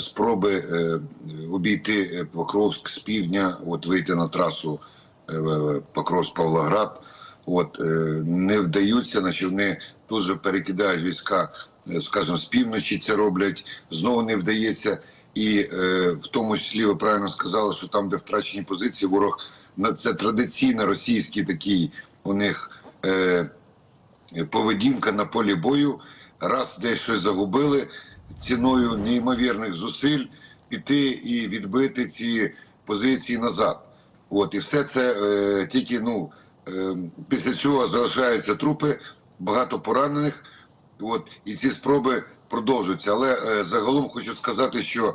спроби е, обійти е, Покровськ з півдня, от вийти на трасу е, Покровськ-Павлоград. От е, не вдаються, значить вони дуже перекидають війська, скажімо, з півночі це роблять, знову не вдається. І е, в тому числі ви правильно сказали, що там, де втрачені позиції, ворог на це традиційно російський такий у них е, поведінка на полі бою. Раз десь щось загубили ціною неймовірних зусиль піти і відбити ці позиції назад. От і все це е, тільки ну е, після цього залишаються трупи, багато поранених. От і ці спроби продовжуються. Але е, загалом хочу сказати, що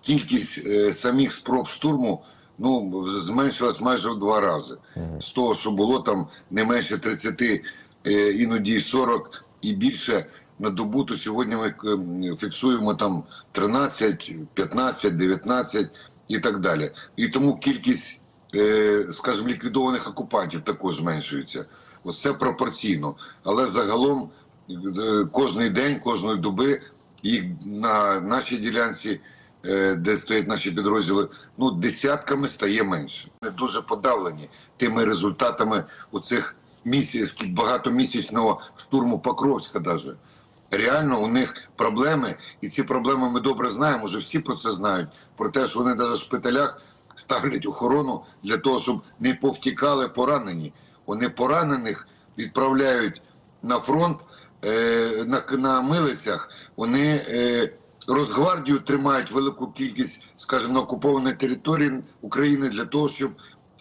кількість е, самих спроб штурму ну зменшилась майже в два рази. З того, що було там не менше 30, е, іноді 40 і більше на добу, то сьогодні ми е, фіксуємо там 13, 15, 19 і так далі. І тому кількість, е, скажімо, ліквідованих окупантів також зменшується. Оце пропорційно. Але загалом е, кожний день, кожної доби їх на нашій ділянці, де стоять наші підрозділи, ну десятками стає менше. Вони дуже подавлені тими результатами оцих місяць, багатомісячного штурму Покровська даже. Реально у них проблеми, і ці проблеми ми добре знаємо, вже всі про це знають. Про те, що вони навіть в шпиталях ставлять охорону для того, щоб не повтікали поранені. Вони поранених відправляють на фронт е, на, на милицях. Вони е, Росгвардію тримають велику кількість, скажімо, на окупованій території України для того, щоб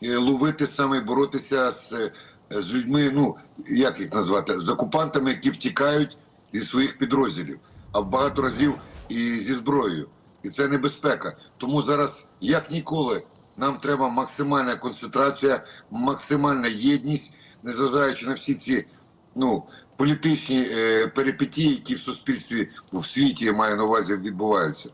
е, ловити саме боротися з, е, з людьми, ну як їх назвати, з окупантами, які втікають зі своїх підрозділів, а багато разів і зі зброєю. І це небезпека. Тому зараз, як ніколи, нам треба максимальна концентрація, максимальна єдність, незважаючи на всі ці ну, політичні е, перипетії, які в суспільстві в світі я маю на увазі відбуваються.